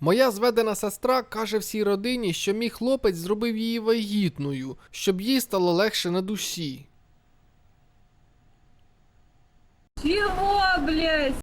Моя зведена сестра каже всій родині, що мій хлопець зробив її вагітною, щоб їй стало легше на душі. Чего, блядь?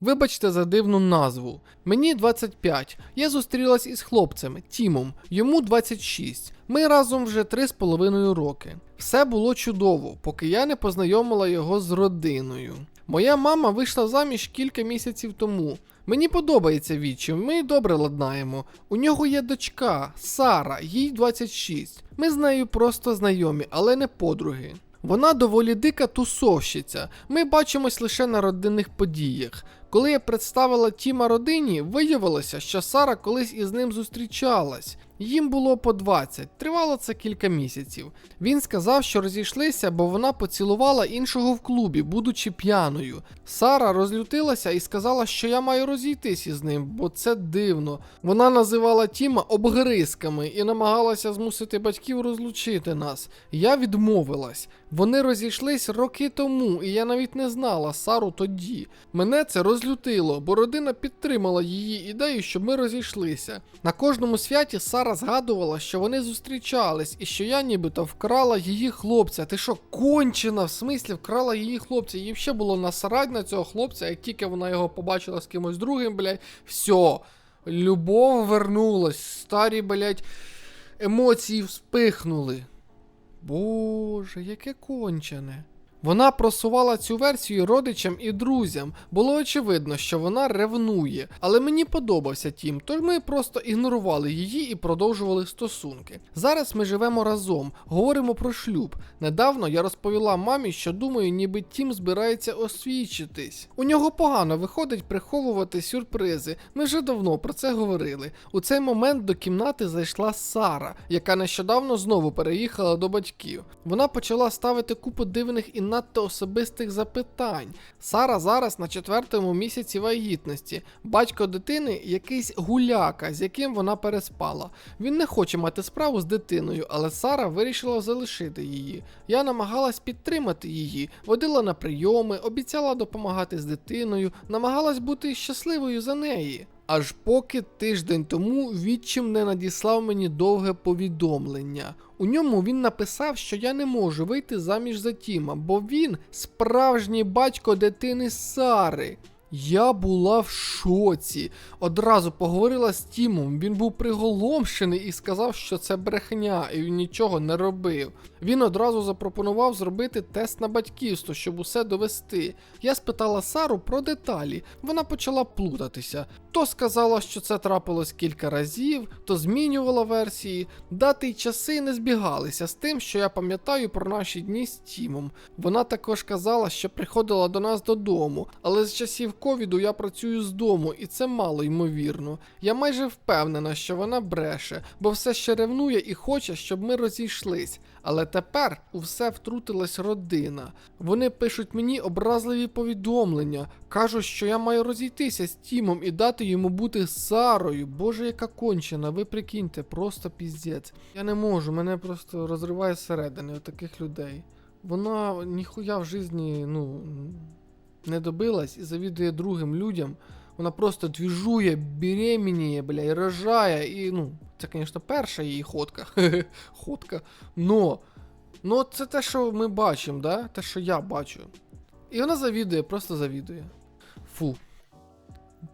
Вибачте за дивну назву. Мені 25. Я зустрілась із хлопцем Тімом, йому 26. Ми разом вже 3,5 роки. Все було чудово, поки я не познайомила його з родиною. Моя мама вийшла заміж кілька місяців тому. Мені подобається відчим, ми добре ладнаємо. У нього є дочка Сара, їй 26. Ми з нею просто знайомі, але не подруги. Вона доволі дика тусовщиця. Ми бачимось лише на родинних подіях. Коли я представила Тіма родині, виявилося, що Сара колись із ним зустрічалась. Їм було по 20, тривало це кілька місяців. Він сказав, що розійшлися, бо вона поцілувала іншого в клубі, будучи п'яною. Сара розлютилася і сказала, що я маю розійтись із ним, бо це дивно. Вона називала Тіма обгризками і намагалася змусити батьків розлучити нас. Я відмовилась. Вони розійшлись роки тому, і я навіть не знала Сару тоді. Мене це розлютило, бо родина підтримала її ідею, щоб ми розійшлися. На кожному святі Сара згадувала, що вони зустрічались, і що я нібито вкрала її хлопця. Ти що, кончена, в смислі вкрала її хлопця? Їй ще було насрать на цього хлопця, як тільки вона його побачила з кимось другим, блядь, все. Любов вернулась, старі, блядь, емоції вспихнули. Боже, яке кончене. Вона просувала цю версію родичам і друзям. Було очевидно, що вона ревнує, але мені подобався Тім, тож ми просто ігнорували її і продовжували стосунки. Зараз ми живемо разом, говоримо про шлюб. Недавно я розповіла мамі, що думаю, ніби Тім збирається освічитись. У нього погано виходить приховувати сюрпризи. Ми вже давно про це говорили. У цей момент до кімнати зайшла Сара, яка нещодавно знову переїхала до батьків. Вона почала ставити купу дивних і надто особистих запитань. Сара зараз на четвертому місяці вагітності. Батько дитини якийсь гуляка, з яким вона переспала. Він не хоче мати справу з дитиною, але Сара вирішила залишити її. Я намагалась підтримати її, водила на прийоми, обіцяла допомагати з дитиною, намагалась бути щасливою за неї. Аж поки тиждень тому відчим не надіслав мені довге повідомлення. У ньому він написав, що я не можу вийти заміж за Тіма, бо він справжній батько дитини Сари. Я була в шоці. Одразу поговорила з Тімом. Він був приголомшений і сказав, що це брехня, і він нічого не робив. Він одразу запропонував зробити тест на батьківство, щоб усе довести. Я спитала Сару про деталі. Вона почала плутатися. То сказала, що це трапилось кілька разів, то змінювала версії. Дати й часи не збігалися з тим, що я пам'ятаю про наші дні з Тімом. Вона також казала, що приходила до нас додому, але з часів ковіду я працюю з дому, і це мало ймовірно. Я майже впевнена, що вона бреше, бо все ще ревнує і хоче, щоб ми розійшлись. Але тепер у все втрутилась родина. Вони пишуть мені образливі повідомлення, кажуть, що я маю розійтися з Тімом і дати йому бути Сарою. Боже, яка кончена, ви прикиньте, просто піздець. Я не можу, мене просто розриває зсередини таких людей. Вона ніхуя в житті, ну, не добилась і завідує другим людям. Вона просто двіжує, беременіє, бля, і рожає, і ну, це, звісно, перша її ходка. ходка. Но, но це те, що ми бачимо, да? те, що я бачу. І вона завідує, просто завідує. Фу.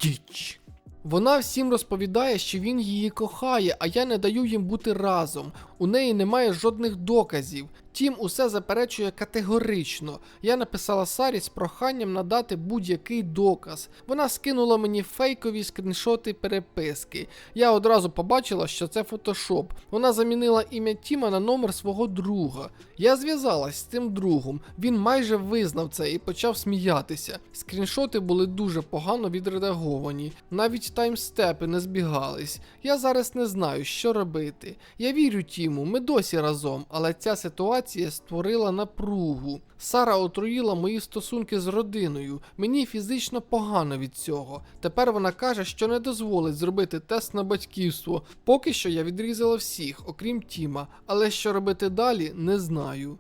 Діч. Вона всім розповідає, що він її кохає, а я не даю їм бути разом. У неї немає жодних доказів. Тім усе заперечує категорично. Я написала Сарі з проханням надати будь-який доказ. Вона скинула мені фейкові скріншоти переписки. Я одразу побачила, що це фотошоп. Вона замінила ім'я Тіма на номер свого друга. Я зв'язалась з тим другом. Він майже визнав це і почав сміятися. Скріншоти були дуже погано відредаговані. Навіть таймстепи не збігались. Я зараз не знаю, що робити. Я вірю Тіму, ми досі разом, але ця ситуація створила напругу. Сара отруїла мої стосунки з родиною. Мені фізично погано від цього. Тепер вона каже, що не дозволить зробити тест на батьківство. Поки що я відрізала всіх, окрім Тіма, але що робити далі, не знаю.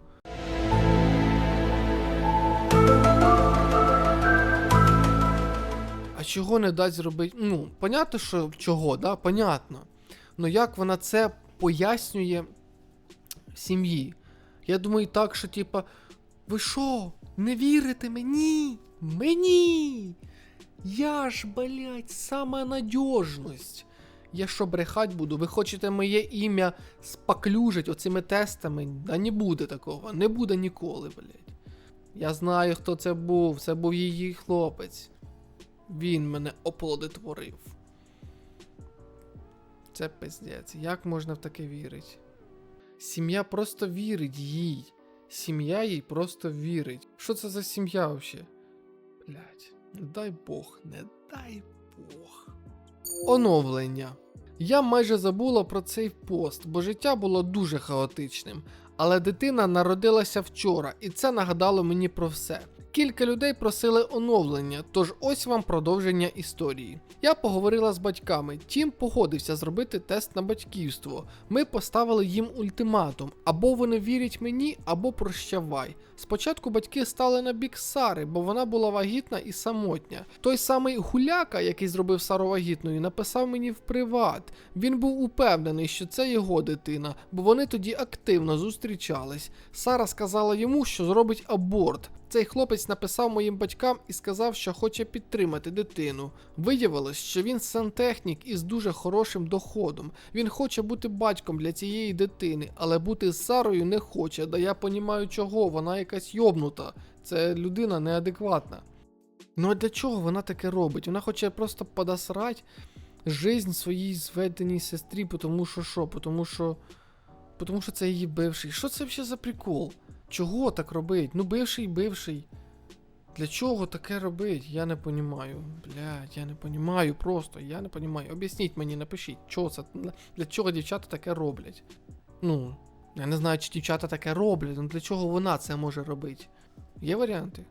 А чого не дасть зробити? Ну, понятно, що чого, да? Понятно. Ну як вона це пояснює сім'ї? Я думаю так, що типа, ви що, не вірите мені? Мені! Я ж, блядь, сама надіжність. Я що брехать буду? Ви хочете моє ім'я спаклюжить оцими тестами? Да не буде такого, не буде ніколи, блядь. Я знаю, хто це був. Це був її хлопець. Він мене оплодотворив. Це пиздець. Як можна в таке вірити? Сім'я просто вірить їй. Сім'я їй просто вірить. Що це за сім'я взагалі? Блять, не дай Бог, не дай Бог. Оновлення. Я майже забула про цей пост, бо життя було дуже хаотичним. Але дитина народилася вчора, і це нагадало мені про все. Кілька людей просили оновлення, тож ось вам продовження історії. Я поговорила з батьками. Тім погодився зробити тест на батьківство. Ми поставили їм ультиматум: або вони вірять мені, або прощавай. Спочатку батьки стали на бік Сари, бо вона була вагітна і самотня. Той самий гуляка, який зробив Сару вагітною, написав мені в приват. Він був упевнений, що це його дитина, бо вони тоді активно зустрічались. Сара сказала йому, що зробить аборт. Цей хлопець написав моїм батькам і сказав, що хоче підтримати дитину. Виявилось, що він сантехнік із дуже хорошим доходом. Він хоче бути батьком для цієї дитини, але бути з Сарою не хоче. Да я понімаю чого, вона якась йобнута. Це людина неадекватна. Ну а для чого вона таке робить? Вона хоче просто подосрать жизнь своїй зведеній сестрі, тому що що? Тому що. Тому що це її бивший. Що це взагалі за прикол? Чого так робить? Ну, бивший, бивший. Для чого таке робить? Я не понімаю. Блядь, я не понімаю просто, я не понімаю. Об'ясніть мені, напишіть, що це, для чого дівчата таке роблять. Ну, я не знаю, чи дівчата таке роблять, але для чого вона це може робити? Є варіанти?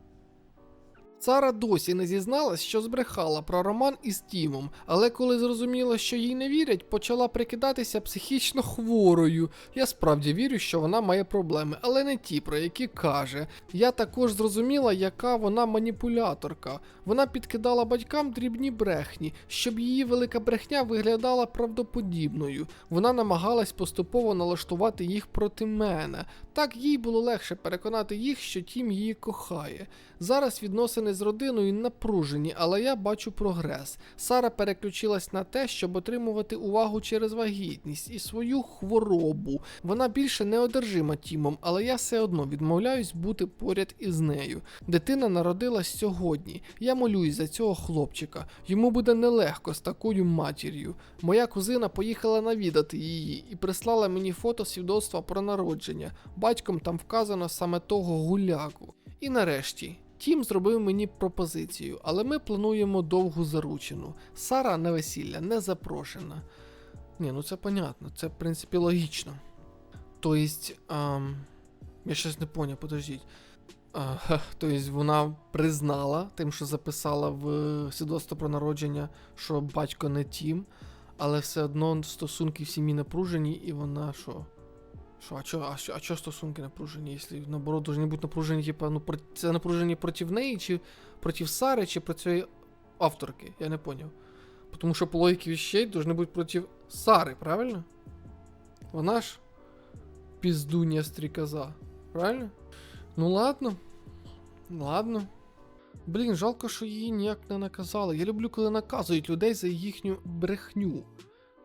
Сара досі не зізналась, що збрехала про роман із Тімом, але коли зрозуміла, що їй не вірять, почала прикидатися психічно хворою. Я справді вірю, що вона має проблеми, але не ті, про які каже. Я також зрозуміла, яка вона маніпуляторка. Вона підкидала батькам дрібні брехні, щоб її велика брехня виглядала правдоподібною. Вона намагалась поступово налаштувати їх проти мене. Так їй було легше переконати їх, що Тім її кохає. Зараз відносини з родиною напружені, але я бачу прогрес. Сара переключилась на те, щоб отримувати увагу через вагітність і свою хворобу. Вона більше не одержима Тімом, але я все одно відмовляюсь бути поряд із нею. Дитина народилась сьогодні. Я молюсь за цього хлопчика. Йому буде нелегко з такою матір'ю. Моя кузина поїхала навідати її і прислала мені фото свідоцтва про народження. Батьком там вказано саме того гуляку. І нарешті. Тім зробив мені пропозицію, але ми плануємо довгу заручину. Сара на весілля не запрошена. Ні, ну це понятно, це в принципі логічно. Тобто, ам, я щось не поняв, подождіть. А, тобто вона признала тим, що записала в свідоцтво про народження, що батько не Тім, але все одно стосунки в сім'ї напружені, і вона що? Що, а чо, а, чо, а чо стосунки напружені, якщо наоборот должны бути напружені, типа, ну про- це напружені проти неї, чи проти Сари, чи проти цієї авторки? Я не поняв. Тому що по логіки вещей должны бути проти Сари, правильно? Вона ж піздуня стрікоза, правильно? Ну ладно. Ладно. Блін, жалко, що її ніяк не наказали. Я люблю, коли наказують людей за їхню брехню.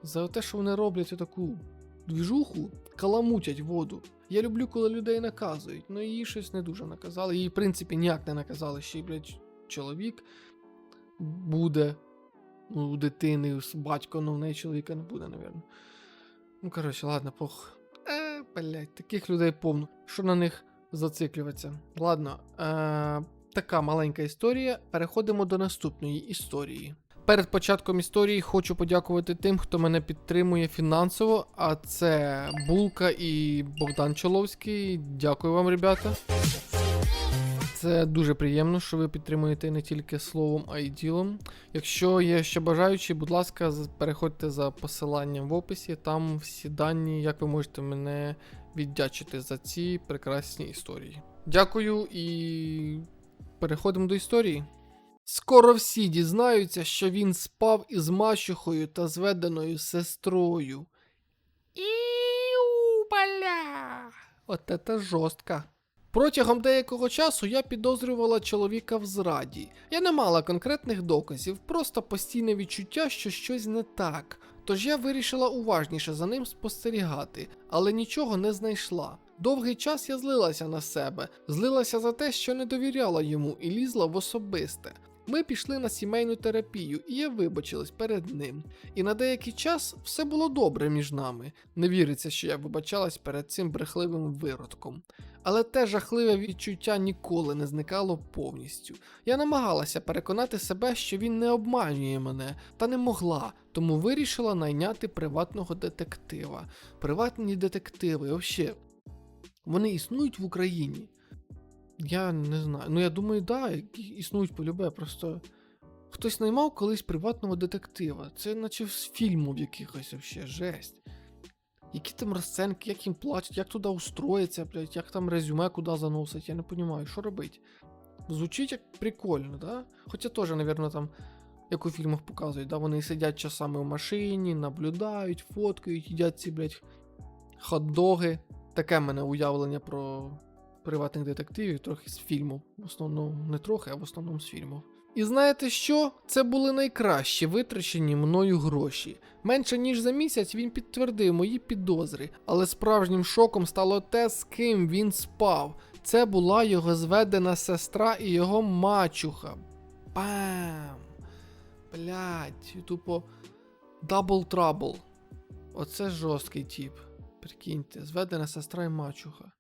За те, що вони роблять таку двіжуху, каламутять воду. Я люблю, коли людей наказують, але її щось не дуже наказали. Її, в принципі, ніяк не наказали, ще й, блядь, чоловік буде ну, у дитини батько, ну в неї чоловіка не буде, напевно. Ну, коротше, ладно, пох. Е, блядь, таких людей повно. Що на них зациклюватися? Ладно, е, така маленька історія. Переходимо до наступної історії. Перед початком історії хочу подякувати тим, хто мене підтримує фінансово. А це Булка і Богдан Чоловський. Дякую вам, ребята. Це дуже приємно, що ви підтримуєте не тільки словом, а й ділом. Якщо є ще бажаючі, будь ласка, переходьте за посиланням в описі. Там всі дані, як ви можете мене віддячити за ці прекрасні історії. Дякую і переходимо до історії. Скоро всі дізнаються, що він спав із мачухою та зведеною сестрою. Іу, бля! От це жорстко. Протягом деякого часу я підозрювала чоловіка в зраді. Я не мала конкретних доказів, просто постійне відчуття, що щось не так. Тож я вирішила уважніше за ним спостерігати, але нічого не знайшла. Довгий час я злилася на себе, злилася за те, що не довіряла йому і лізла в особисте. Ми пішли на сімейну терапію, і я вибачилась перед ним. І на деякий час все було добре між нами. Не віриться, що я вибачалась перед цим брехливим виродком. Але те жахливе відчуття ніколи не зникало повністю. Я намагалася переконати себе, що він не обманює мене, та не могла, тому вирішила найняти приватного детектива. Приватні детективи, взагалі, вони існують в Україні. Я не знаю. Ну я думаю, да, існують полюбе, просто. Хтось наймав колись приватного детектива. Це наче з фільмів якихось вообще, жесть. Які там розценки, як їм платять, як туди устроїться, блядь, як там резюме куди заносить, я не розумію, що робить. Звучить як прикольно, да? Хоча теж, напевно, там, як у фільмах показують, да, вони сидять часами в машині, наблюдають, фоткають, їдять ці, блядь, хот-доги. Таке в мене уявлення про приватних детективів, трохи з фільму. В основному, не трохи, а в основному з фільму. І знаєте що? Це були найкращі витрачені мною гроші. Менше ніж за місяць він підтвердив мої підозри, але справжнім шоком стало те, з ким він спав. Це була його зведена сестра і його мачуха. Бам! Блять, тупо дабл трабл. Оце жорсткий тип. Прикиньте, зведена сестра і мачуха.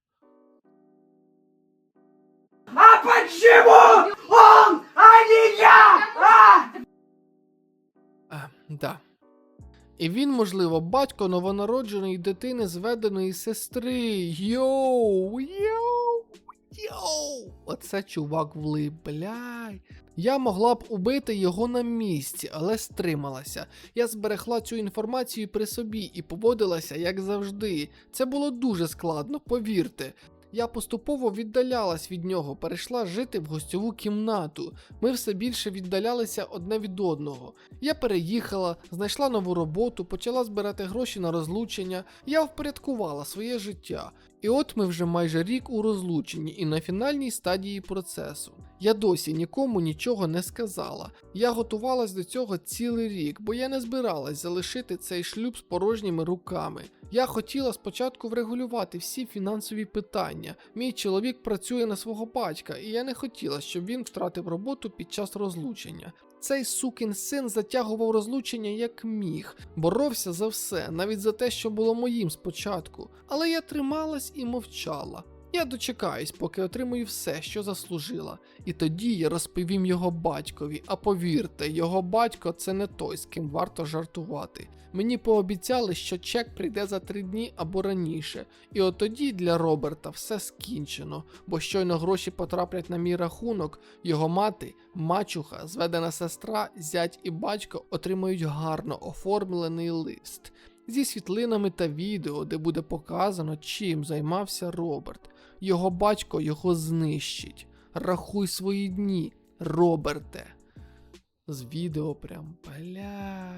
А почему он, а не я? А? А, да. І він, можливо, батько новонародженої дитини зведеної сестри. Йоу! Йоу! Йоу! Оце чувак влип, бляй. Я могла б убити його на місці, але стрималася. Я зберегла цю інформацію при собі і поводилася як завжди. Це було дуже складно, повірте. Я поступово віддалялась від нього, перейшла жити в гостьову кімнату. Ми все більше віддалялися одне від одного. Я переїхала, знайшла нову роботу, почала збирати гроші на розлучення. Я впорядкувала своє життя. І от ми вже майже рік у розлученні і на фінальній стадії процесу. Я досі нікому нічого не сказала. Я готувалась до цього цілий рік, бо я не збиралась залишити цей шлюб з порожніми руками. Я хотіла спочатку врегулювати всі фінансові питання. Мій чоловік працює на свого батька, і я не хотіла, щоб він втратив роботу під час розлучення. Цей сукин син затягував розлучення як міг, боровся за все, навіть за те, що було моїм спочатку. Але я трималась і мовчала. Я дочекаюсь, поки отримую все, що заслужила, і тоді я розповім його батькові. А повірте, його батько це не той, з ким варто жартувати. Мені пообіцяли, що чек прийде за три дні або раніше, і от тоді для Роберта все скінчено, бо щойно гроші потраплять на мій рахунок, його мати, мачуха, зведена сестра, зять і батько отримають гарно оформлений лист зі світлинами та відео, де буде показано, чим займався Роберт. Його батько його знищить. Рахуй свої дні, Роберте. З відео прям бля.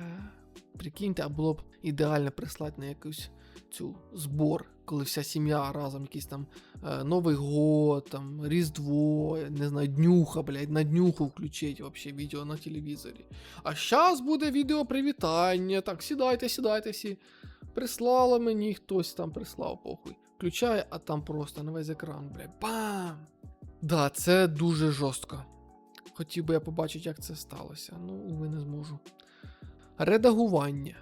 Прикиньте, а було б ідеально прислати на якусь цю збор, коли вся сім'я разом, якийсь там е, Новий год, там, Різдво, не знаю, днюха, блядь, на днюху включить вообще відео на телевізорі. А щас буде відео привітання. Так, сідайте, сідайте всі. Прислала мені хтось там прислав, похуй. Включає, а там просто на весь екран, блядь, бам! Да, це дуже жорстко. Хотів би я побачити, як це сталося, ну, уви не зможу. Редагування.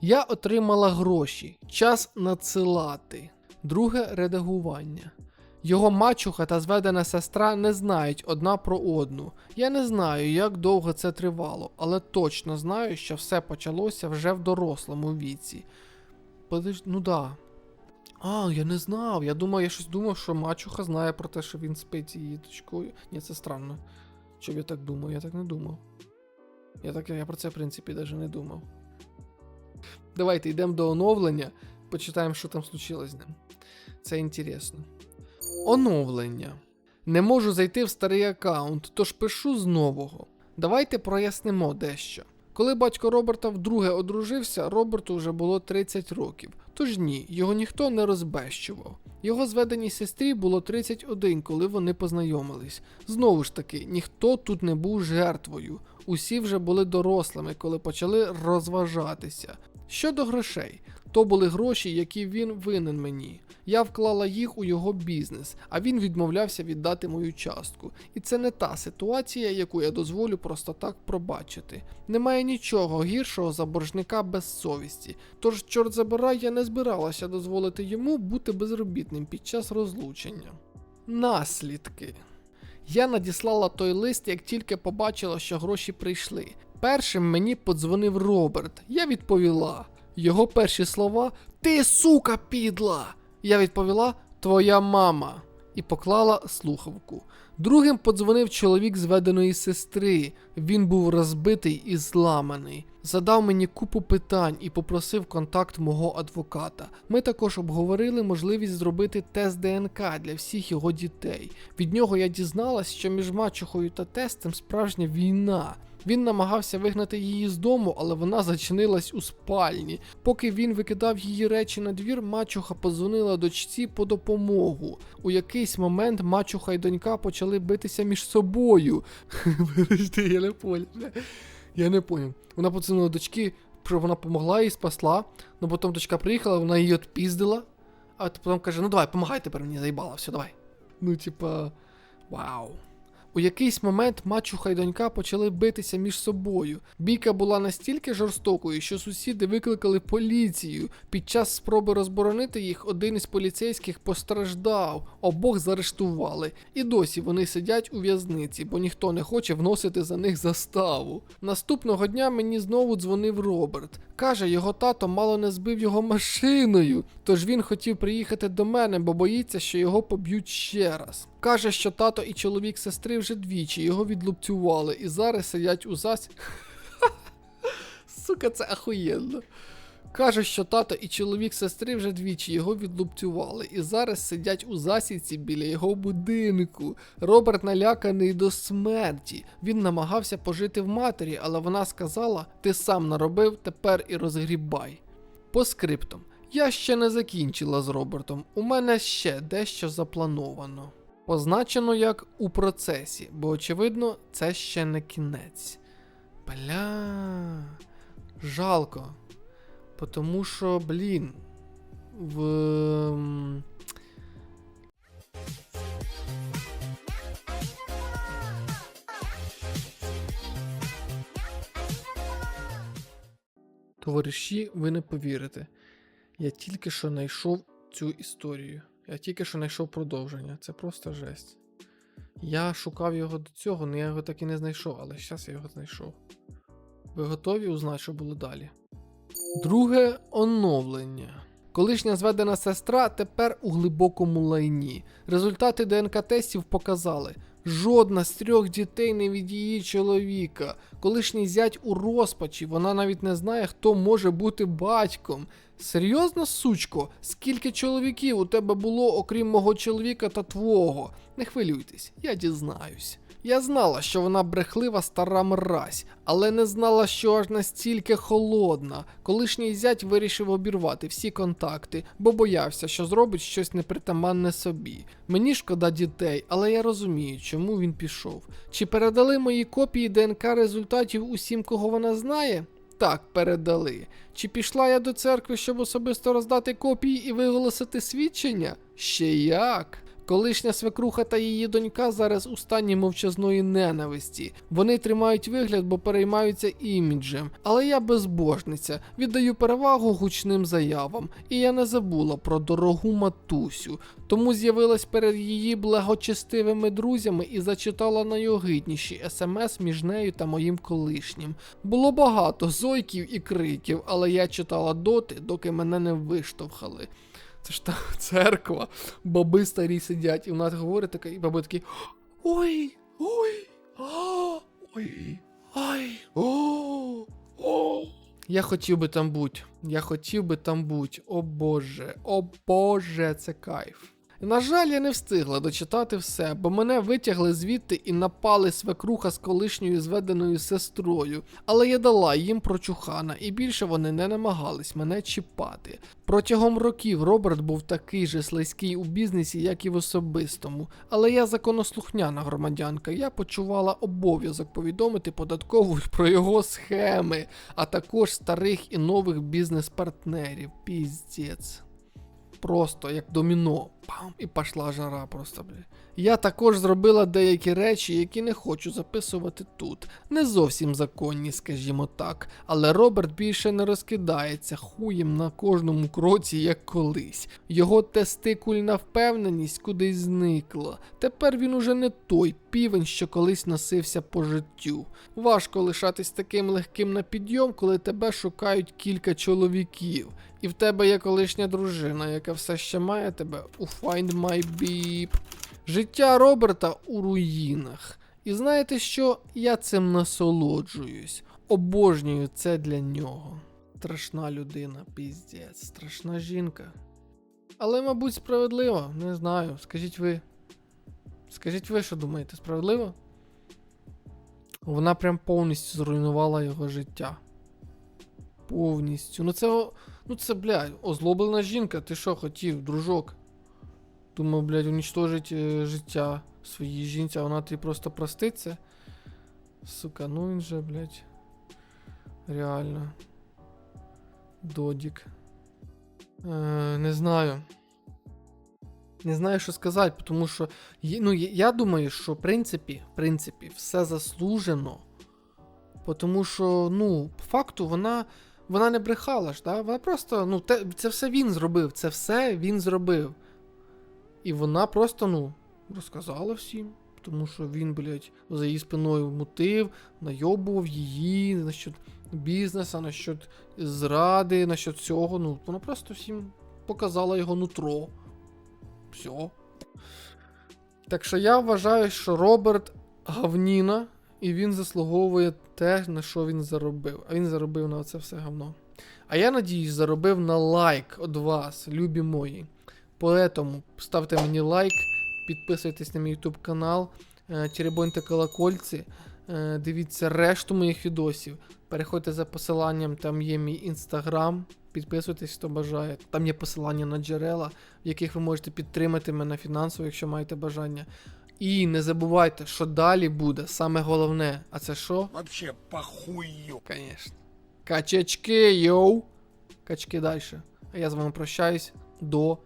Я отримала гроші. Час надсилати. Друге редагування. Його мачуха та зведена сестра не знають одна про одну. Я не знаю, як довго це тривало, але точно знаю, що все почалося вже в дорослому віці. Подож... Ну да. А, я не знав. Я думав, я щось думав, що мачуха знає про те, що він спить її дочкою. Ні, це странно. Б я так думав? Я так не думав. Я так я про це, в принципі, навіть не думав. Давайте йдемо до оновлення, почитаємо, що там случилось з ним. Це інтересно. Оновлення. Не можу зайти в старий аккаунт, тож пишу з нового. Давайте прояснимо дещо. Коли батько Роберта вдруге одружився, Роберту вже було 30 років. Тож ні, його ніхто не розбещував. Його зведеній сестрі було 31, коли вони познайомились. Знову ж таки, ніхто тут не був жертвою. Усі вже були дорослими, коли почали розважатися. Щодо грошей, то були гроші, які він винен мені. Я вклала їх у його бізнес, а він відмовлявся віддати мою частку. І це не та ситуація, яку я дозволю просто так пробачити. Немає нічого гіршого за боржника без совісті. Тож, чорт забирай, я не збиралася дозволити йому бути безробітним під час розлучення. Наслідки. Я надіслала той лист, як тільки побачила, що гроші прийшли. Першим мені подзвонив Роберт. Я відповіла. Його перші слова Ти сука підла! Я відповіла Твоя мама і поклала слухавку. Другим подзвонив чоловік зведеної сестри. Він був розбитий і зламаний. Задав мені купу питань і попросив контакт мого адвоката. Ми також обговорили можливість зробити тест ДНК для всіх його дітей. Від нього я дізналась, що між мачухою та тестем справжня війна. Він намагався вигнати її з дому, але вона зачинилась у спальні. Поки він викидав її речі на двір, мачуха подзвонила дочці по допомогу. У якийсь момент мачуха і донька почали битися між собою. Подожди, я не понял. бля. Я не понял. Вона подзвонила дочки, що вона помогла їй спасла, але потім дочка приїхала, вона її відпіздила, а потім каже: ну давай, помагай тепер мені заїбала, все, давай. Ну, типа, вау. У якийсь момент мачуха й донька почали битися між собою. Бійка була настільки жорстокою, що сусіди викликали поліцію. Під час спроби розборонити їх один із поліцейських постраждав, обох заарештували. І досі вони сидять у в'язниці, бо ніхто не хоче вносити за них заставу. Наступного дня мені знову дзвонив Роберт. Каже, його тато мало не збив його машиною, тож він хотів приїхати до мене, бо боїться, що його поб'ють ще раз. Каже, що тато і чоловік сестри вже двічі його відлупцювали і зараз сидять у зас. Сука, це ахуєнно. Каже, що тато і чоловік сестри вже двічі його відлупцювали і зараз сидять у засідці біля його будинку. Роберт наляканий до смерті. Він намагався пожити в матері, але вона сказала: ти сам наробив, тепер і розгрібай. По скриптам. Я ще не закінчила з Робертом. У мене ще дещо заплановано. Позначено як у процесі, бо очевидно, це ще не кінець. Бля. Жалко. Потому що, блін, в. Товариші, ви не повірите. Я тільки що знайшов цю історію. Я тільки що знайшов продовження. Це просто жесть. Я шукав його до цього, але я його так і не знайшов, але зараз я його знайшов. Ви готові узнати, що було далі? Друге оновлення. Колишня зведена сестра тепер у глибокому лайні. Результати ДНК-тестів показали. Жодна з трьох дітей не від її чоловіка. Колишній зять у розпачі, вона навіть не знає, хто може бути батьком. Серйозно, сучко, скільки чоловіків у тебе було, окрім мого чоловіка та твого? Не хвилюйтесь, я дізнаюсь. Я знала, що вона брехлива стара мразь, але не знала, що аж настільки холодна. Колишній зять вирішив обірвати всі контакти, бо боявся, що зробить щось непритаманне собі. Мені шкода дітей, але я розумію, чому він пішов. Чи передали мої копії ДНК результатів усім, кого вона знає? Так, передали. Чи пішла я до церкви, щоб особисто роздати копії і виголосити свідчення? Ще як. Колишня свекруха та її донька зараз у стані мовчазної ненависті. Вони тримають вигляд, бо переймаються іміджем. Але я безбожниця, віддаю перевагу гучним заявам, і я не забула про дорогу матусю. Тому з'явилась перед її благочестивими друзями і зачитала найогидніші смс між нею та моїм колишнім. Було багато зойків і криків, але я читала доти, доки мене не виштовхали. Це ж та церква. Баби старі сидять, і вона говорить така, і баби такі. Ой, ой, а, ой, ай, о, о. Я хотів би там бути. Я хотів би там бути. О Боже, о Боже, це кайф. На жаль, я не встигла дочитати все, бо мене витягли звідти і напали свекруха з колишньою зведеною сестрою. Але я дала їм прочухана, і більше вони не намагались мене чіпати. Протягом років Роберт був такий же слизький у бізнесі, як і в особистому. Але я законослухняна громадянка. Я почувала обов'язок повідомити податкову про його схеми, а також старих і нових бізнес-партнерів. Піздець. Просто як доміно. Пам, і пошла жара просто, бля. Я також зробила деякі речі, які не хочу записувати тут. Не зовсім законні, скажімо так. Але Роберт більше не розкидається хуєм на кожному кроці, як колись. Його тестикульна впевненість кудись зникла. Тепер він уже не той півень, що колись носився по життю. Важко лишатись таким легким на підйом, коли тебе шукають кілька чоловіків. І в тебе є колишня дружина, яка все ще має тебе у Find My Beep. Життя Роберта у руїнах. І знаєте що? Я цим насолоджуюсь. Обожнюю це для нього. Страшна людина, піздець, страшна жінка. Але, мабуть, справедливо, не знаю. Скажіть ви. Скажіть ви, що думаєте, справедливо? Вона прям повністю зруйнувала його життя. Повністю. Ну це. Ну це, блядь, озлоблена жінка. Ти що хотів, дружок? Думав, блядь, унічтожить е, життя своїй жінці, а вона тобі просто проститься. Сука, ну він же, блядь. Реально. Додік. Е, не знаю. Не знаю, що сказати, тому що. Ну, я думаю, що в принципі, в принципі, все заслужено. Тому що, ну, по факту, вона. Вона не брехала ж, да? Вона просто, ну, те, це все він зробив, це все він зробив. І вона просто, ну, розказала всім. Тому що він, блядь, за її спиною мутив, найобував її насчет бізнесу, насчет зради, насчет цього. Ну, вона просто всім показала його нутро. Все. Так що я вважаю, що Роберт гавніна, і він заслуговує те, на що він заробив. А він заробив на це все говно. А я надіюсь, заробив на лайк від вас, любі мої. Поэтому ставте мені лайк, підписуйтесь на мій YouTube канал, е, теребоньте колокольці, е, дивіться решту моїх відосів. Переходьте за посиланням, там є мій інстаграм. Підписуйтесь, хто бажає. Там є посилання на джерела, в яких ви можете підтримати мене фінансово, якщо маєте бажання. І не забувайте, що далі буде саме головне. А це що? Вообще похую. Конечно. Качачки, йоу. Качки далі. А я з вами прощаюсь до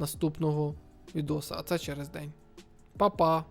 наступного відоса. А це через день. Па-па.